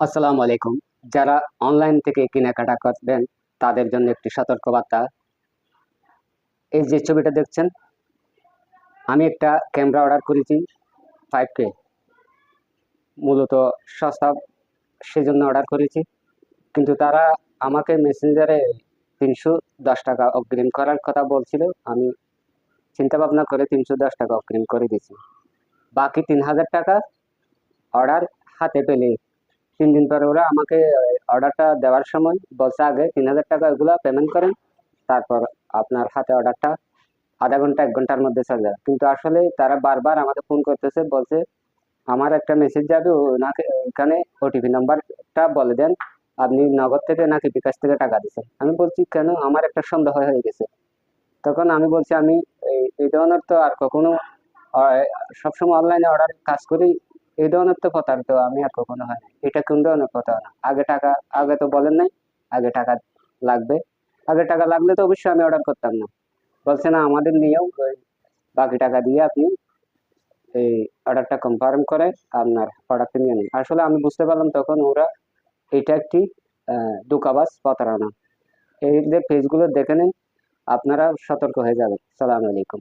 আসসালামু আলাইকুম। যারা অনলাইন থেকে কেনাকাটা করবেন, তাদের জন্য একটি সতর্কবার্তা। এই যে ছবিটা দেখছেন, আমি একটা ক্যামেরা অর্ডার করেছি ফাইভ কে মূলত সস্তা সেজন্য অর্ডার করেছি। কিন্তু তারা আমাকে মেসেঞ্জারে তিনশো দশ টাকা অগ্রিম করার কথা বলছিল। আমি চিন্তা ভাবনা করে তিনশো দশ টাকা অগ্রিম করে দিয়েছি। বাকি তিন হাজার টাকা অর্ডার হাতে পেলে তিন দিন পরে ওরা আমাকে অর্ডারটা দেওয়ার সময় বলছে আগে তিন হাজার টাকা ওগুলো পেমেন্ট করেন, তারপর আপনার হাতে অর্ডারটা আধা ঘণ্টা, এক ঘণ্টার মধ্যে চলে যাবে কিন্তু আসলে তারা বারবার আমাকে ফোন করতেছে, বলছে আমার একটা মেসেজ যাবে ওনাকে ওখানে ওটিপি নাম্বারটা বলে দেন, আপনি নগদ থেকে নাকি বিকাশ থেকে টাকা দিচ্ছেন। আমি বলছি, কেন? আমার একটা সন্দেহ হয়ে গেছে। তখন আমি বলছি, আমি এই ধরনের তো আর কখনো সবসময় অনলাইনে অর্ডার কাজ করি এই ধরনের তো প্রতারিত আমি আর কখনো হয় না এটা কোন ধরনের প্রতারণা আগে টাকা, আগে তো বলেন নাই, আগে টাকা লাগবে। আগে টাকা লাগলে তো অবশ্যই আমি অর্ডার করতাম না। বলছে, না, আমাদের নিয়েও বাকি টাকা দিয়ে আপনি এই অর্ডারটা কনফার্ম করে আপনার প্রোডাক্ট নিয়ে নিন। আসলে আমি বুঝতে পারলাম তখন ওরা এটা একটি ধোঁকাবাজ প্রতারণা। এই পেজগুলো দেখে নিন আপনারা সতর্ক হয়ে যাবেন। সালাম আলাইকুম।